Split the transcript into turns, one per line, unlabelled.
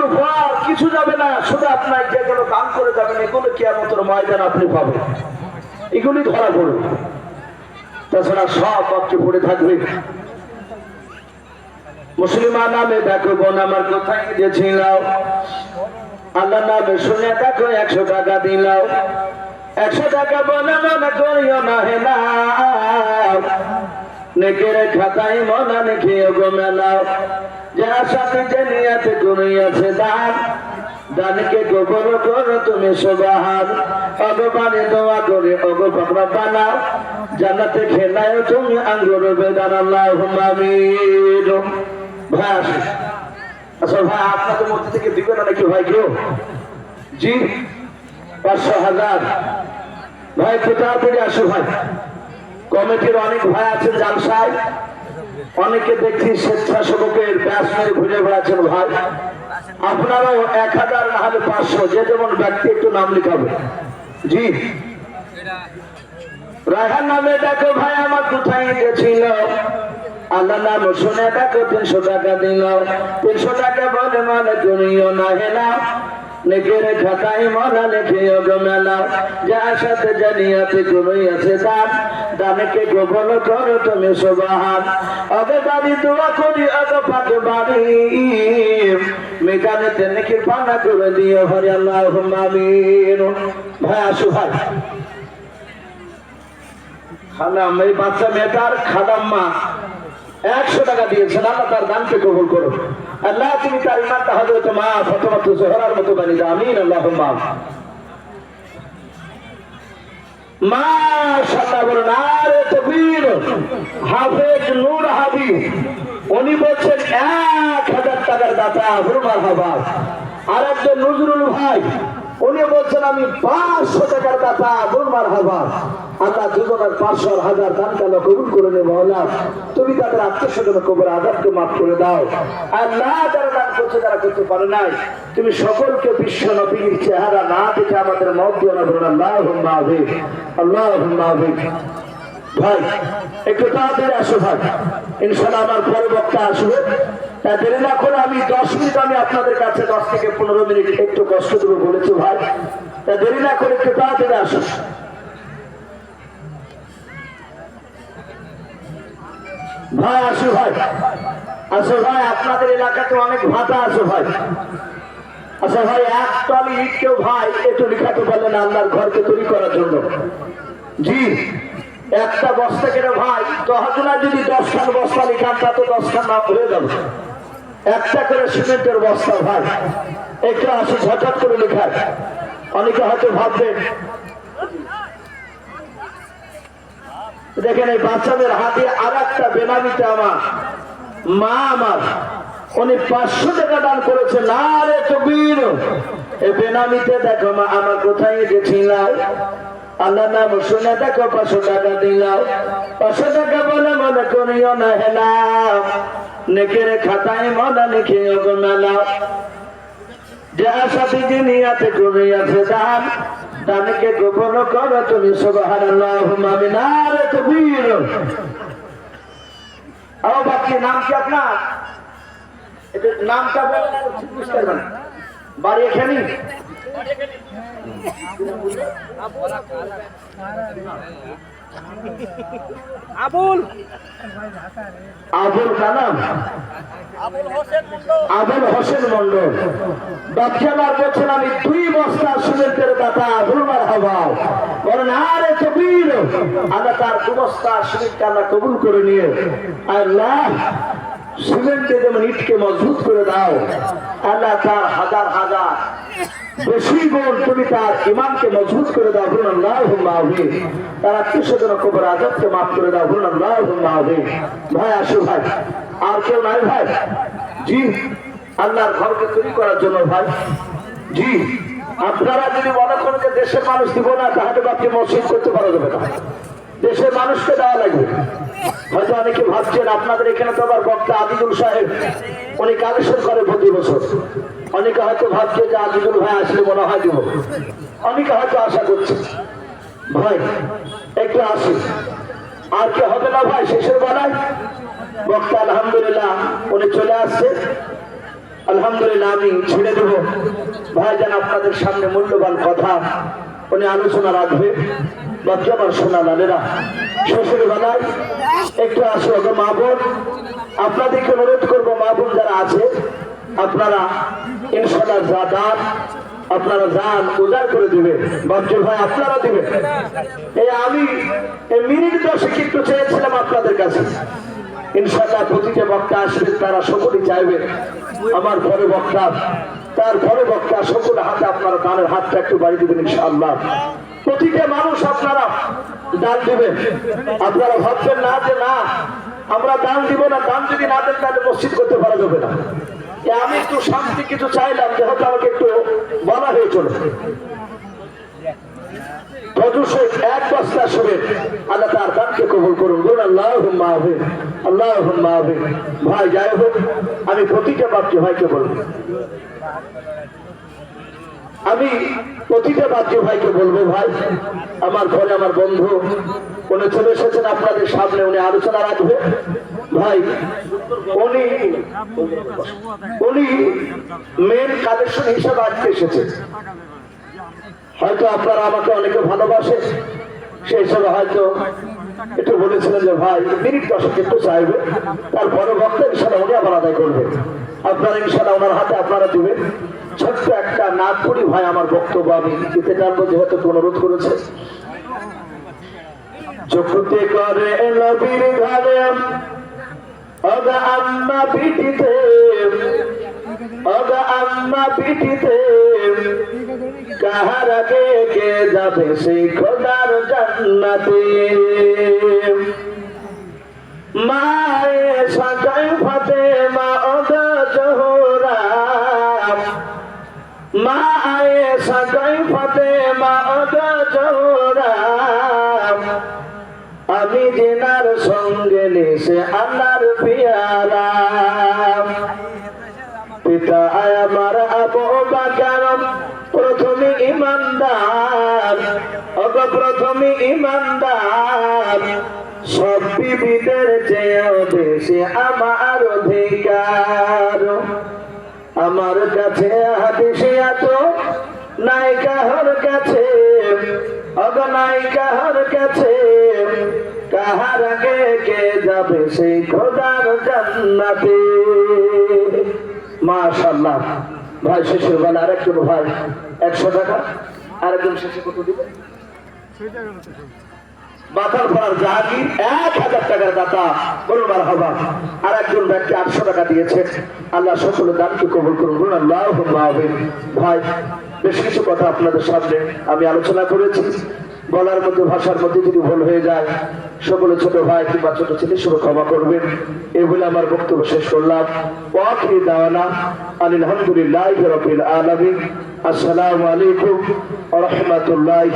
কোনো ভয় কিছু যাবে না। শুধু আপনার যেগুলো দান করে যাবেন, এগুলো কেয়ামতের ময়দান আপনি পাবেন। এগুলি ধরা পড়বে তাছাড়া সব বাক্যে পড়ে থাকবে। মুসলিমা নামে দেখো বোন, আমার কোথায় গেছিলাম? আল্লাহ নামে শুনে দেখো, একশো টাকা দিলাম। একশো টাকা বলে মনে করিও না। হে না খাতায় মনা নেখে গো যার সাথে যে নিয়াতে করিয়াছে দান, দানকে গোবর করো তুমি সোবাহান। ভগবানে দোয়া করে অগো পাকড়া বানাও জানাতে খেলায় তুমি আঙ্গুর বেদান আল্লাহ ভাই আসুন। আচ্ছা ভাই, আপনাদের মধ্যে থেকে দিবে না নাকি ভাই কেউ? জি, পাঁচশো হাজার। ভাই, কোথা থেকে আসো ভাই? কমিটির অনেক ভাই আছেন জালসায় অনেকে দেখছি স্বেচ্ছাসেবকের ব্যাস মেরে ঘুরে বেড়াচ্ছেন ভাই। আপনারাও এক হাজার, না হলে পাঁচশো, যে যেমন ব্যক্তি একটু নাম লিখাবে। জি। রায়হান নামে দেখো ভাই, আমার কোথায় গেছিল? আল্লাহ নাম শুনে দেখো, তিনশো টাকা দিল। তিনশো টাকা বলে মানে করিও না। হেলা নেকের খাতায় লেখে মেলা। যার সাথে জানিয়াতে আছে দান দানকে গোপন করো তুমি সবাহান। অবে বাড়ি দোয়া করি বাড়ি। করে দিয়ে আল্লাহ ভাই, আসু ভাই। খালাম, এই বাচ্চা মেয়েটার খালাম্মা একশো টাকা দিয়েছেন, আল্লাহ তার দানকে কবুল করো আল্লাহ, তুমি তার মা জোহরার মতো বানি দাও, আমিন আল্লাহ মা মা সাল্লাহ বলেন আরে তকবীর, হাফেজ নূর হাবিব উনি বলছেন, এক হাজার টাকার দাতা, হুরমার হাবা আর একজন নজরুল ভাই উনি বলছেন, আমি পাঁচশো টাকার দাতা হুরমার হাবা আল্লাহ দুজনের পাঁচশো হাজার দান কালো কবুল করে নেব, আল্লাহ। তুমি তাদের আত্মস্বজন কবর আদাবকে মাফ করে দাও। না, যারা দান করছে, তারা করতে পারে নাই। তুমি সকলকে বিশ্ব নবীর চেহারা না দেখে আমাদের মত দিও না বলুন আল্লাহ হুম্মা আল্লাহ হুম্মা ভাই, একটু তাড়াতাড়ি আসো, ভাই। ইনশাল্লাহ আমার পরে বক্তা আসবে। তা দেরি না করে আমি দশ মিনিট আমি আপনাদের কাছে, দশ থেকে পনেরো মিনিট একটু কষ্ট দেবো বলেছি ভাই। তা দেরি না করে একটু তাড়াতাড়ি আসো ভাই আসো ভাই। আসো ভাই, আপনাদের এলাকাতে অনেক ভাতা আছে ভাই। আচ্ছা ভাই, এক টলি ইট কেউ ভাই, একটু লিখাতে পারলেন আল্লাহর ঘরকে তৈরি করার জন্য। জি, একটা বস্তা কেটে ভাই দশজনা যদি দশখান বস্তা লিখান তা তো দশখান নাম হয়ে যাবে। একটা করে সিমেন্টের বস্তা, ভাই। একটু আসে, ঝটাট করে লেখার। অনেকে হয়তো ভাববেন দেখেন এই বাচ্চাদের হাতে আর একটা বেনামিতে আমার মা আমার, উনি পাঁচশো টাকা দান করেছে। না রে কবির এই বেনামিতে দেখো মা, আমার কোথায় গেছিলাম আল্লাহ নাম শুনে দেখো, পাঁচশো টাকা দিলাম। পাঁচশো টাকা মনে করিও না। হেলাম নেকের খাতায় মনে লিখে গো মেলা। যে আশা দিদি নিয়াতে করে আছে দান দানকে গোপন করো তুমি সবহার আমি না রে কবির। ও বাকি নাম কি আপনার এটা নামটা বুঝতে পারবেন বাড়ি এখানে?
আবুল।
আবুল কালাম। আবুল হোসেন মন্ডল দক্ষিণার বছর আমি দুই বস্তা সিমেন্টের দাতা আবুলমার হবা বলেন আরে কবির আল্লাহ তার দু বস্তা সিমেন্ট আল্লাহ কবুল করে নিয়ে আল্লাহ সিমেন্টে যেমন ইটকে মজবুত করে দাও আল্লাহ তার হাজার হাজার মজবুত করে মাফ করে ভাই আর কেউ নাই ভাই? জি করার জন্য ভাই। জি, আপনারা যদি মনে করেন যে দেশের মানুষ দিব না, তাহলে বাপকে মসজিদ করতে পারা যাবে না। দেশের মানুষকে দেওয়া লাগবে। হয়তো অনেকে ভাবছেন, আপনাদের এখানে তো আবার বক্তা আদিদুল সাহেব, উনি কালেকশন করে প্রতি বছর। অনেকে হয়তো ভাবছে যে আদিদুল ভাই আসলে মনে হয় দিব। অনেকে হয়তো আশা করছে। ভাই, একটু আসি আর কি হবে না ভাই, শেষের বেলায়? বক্তা আলহামদুলিল্লাহ, উনি চলে আসছে। আলহামদুলিল্লাহ, আমি ছেড়ে দেবো। যেন আপনাদের সামনে মূল্যবান কথা। উনি আলোচনা রাখবে বাকি আমার সোনা লালেরা শ্বশুর বেলায় একটু আসো ওকে মা বোন। আপনাদেরকে অনুরোধ করব, মা বোন যারা আছে, আপনারা ইনশাল্লাহ যা দান, আপনারা যান উদার করে দিবে বাচ্চুর ভাই আপনারা দিবেন। এই আমি এই মিনিট দশেক একটু চেয়েছিলাম আপনাদের কাছে। ইনশাল্লাহ প্রতিটা বক্তা আসবেন তারা সকলেই চাইবে। আমার পরে বক্তা, তার পরে বক্তা, সকলে হাতে আপনারা দানের হাতটা একটু বাড়ি দিবেন ইনশাআল্লাহ। প্রতিটা মানুষ আপনারা দান দিবেন। আপনারা ভাববেন না যে না, আমরা দান দিব না, দান যদি না দেন তাহলে মসজিদ করতে পারা যাবে না। আমি একটু শান্তি কিছু চাইলাম, যে হয়তো আমাকে একটু বলা হয়েছিল এক আল্লাহ তার হবে আল্লাহ হবে ভাই আমি প্রতিটা বাক্য ভাইকে বলব। আমি প্রতিটা বাদ্য ভাইকে বলব, ভাই, আমার ঘরে আমার বন্ধু উনি চলে এসেছেন আপনাদের সামনে উনি আলোচনা রাখবে। ভাই, উনি উনি মেন কালেকশন হিসাবে আজকে এসেছে। হয়তো আপনারা আমাকে অনেকে ভালোবাসে সেই হিসাবে হয়তো একটু বলেছিলেন যে, ভাই, মিনিট দশক একটু চাইবে, তারপরে বক্তা ইনশাল্লাহ উনি আবার আদায় করবে। আপনারা ইনশাল্লাহ ওনার হাতে আপনারা দিবেন। ছোট্ট একটা নাগপুরি ভাই আমার বক্তব্য আমি দিতে টানবো যেহেতু অনুরোধ করেছে। চোখতে করে নবীর ঘরে অগা আম্মা পিঠিতে কাহার মায়ে মা আয়ে সাজাই ফাতে মা অগা জোহরা আমি জেনার সঙ্গে নিশে আল্লাহর পিয়ারা পিতা আমার আবু বাকার, প্রথমে ইমানদার। অগ প্রথমে ইমানদার। সব বিবিদের চেয়েও বেশি আমার অধিকার। আমার কাছে হাদিসে এত নাই কাহর কাছে, অগ নাই কাহর কাছে, কাহার আগে কে যাবে সেই খোদার জান্নাতে? মাশাল্লাহ ভাই শেষের বেলা আরেকজন ভাই, একশো টাকা। আরেকজন শেষে কত দিবে এক হাজার টাকার দাতা বলুন বার হবা আর একজন ব্যক্তি আটশো টাকা দিয়েছে। আল্লাহ সকলে দানকে কবুল করুন। আল্লাহ ভাই বেশ কিছু কথা আপনাদের সামনে আমি আলোচনা করেছি। বলার মধ্যে, ভাষার মধ্যে যদি ভুল হয়ে যায়, সকলে ছোট ভাই কিংবা ছোট ছেলে শুরু ক্ষমা করবেন। এগুলো আমার বক্তব্য শেষ করলাম। ওয়াকি দাওয়ানা আলহামদুলিল্লাহ আসসালামু আলাইকুম রহমতুল্লাহ